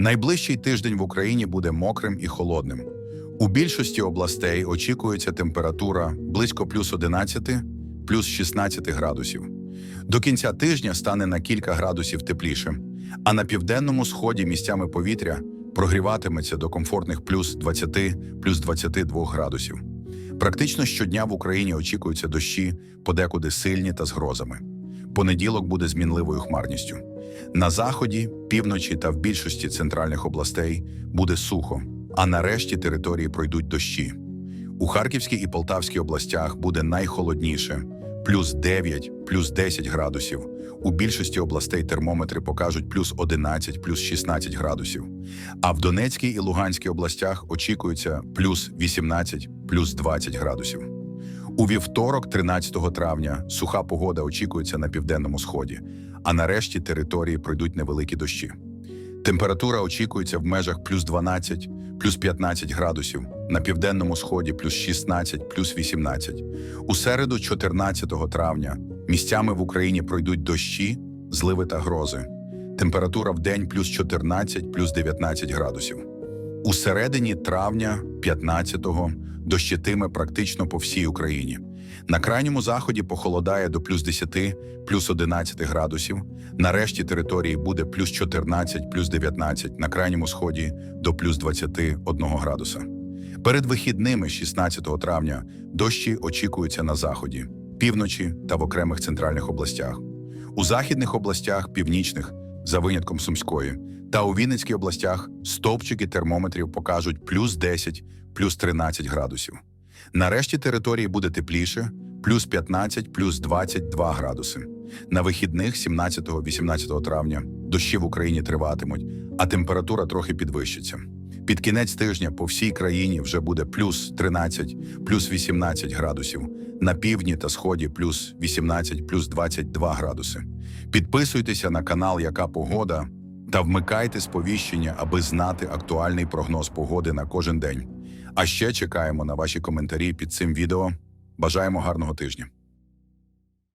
Найближчий тиждень в Україні буде мокрим і холодним. У більшості областей очікується температура близько плюс 11, плюс 16 градусів. До кінця тижня стане на кілька градусів тепліше, а на південному сході місцями повітря прогріватиметься до комфортних плюс 20, плюс 22 градусів. Практично щодня в Україні очікуються дощі, подекуди сильні та з грозами. Понеділок буде з мінливою хмарністю. На заході, півночі та в більшості центральних областей буде сухо, а на решті території пройдуть дощі. У Харківській і Полтавській областях буде найхолодніше плюс 9, плюс 10 градусів. У більшості областей термометри покажуть плюс 11, плюс 16 градусів. А в Донецькій і Луганській областях очікується плюс 18, плюс 20 градусів. У вівторок, 13 травня, суха погода очікується на південному сході, а на решті території пройдуть невеликі дощі. Температура очікується в межах плюс 12, плюс 15 градусів, на південному сході плюс 16, плюс 18. У середу, 14 травня, місцями в Україні пройдуть дощі, зливи та грози. Температура в день плюс 14, плюс 19 градусів. У середині травня, 15-го, дощитиме практично по всій Україні. На крайньому заході похолодає до плюс 10, плюс 11 градусів. На решті території буде плюс 14, плюс 19, на крайньому сході до плюс 21 градуса. Перед вихідними 16 травня дощі очікуються на заході, півночі та в окремих центральних областях. У західних областях, північних, за винятком Сумської, та у Вінницькій областях стовпчики термометрів покажуть плюс 10, плюс 13 градусів. На решті території буде тепліше, плюс 15, плюс 22 градуси. На вихідних 17-18 травня дощі в Україні триватимуть, а температура трохи підвищиться. Під кінець тижня по всій країні вже буде плюс 13, плюс 18 градусів. На півдні та сході плюс 18, плюс 22 градуси. Підписуйтеся на канал Яка Погода та вмикайте сповіщення, аби знати актуальний прогноз погоди на кожен день. А ще чекаємо на ваші коментарі під цим відео. Бажаємо гарного тижня.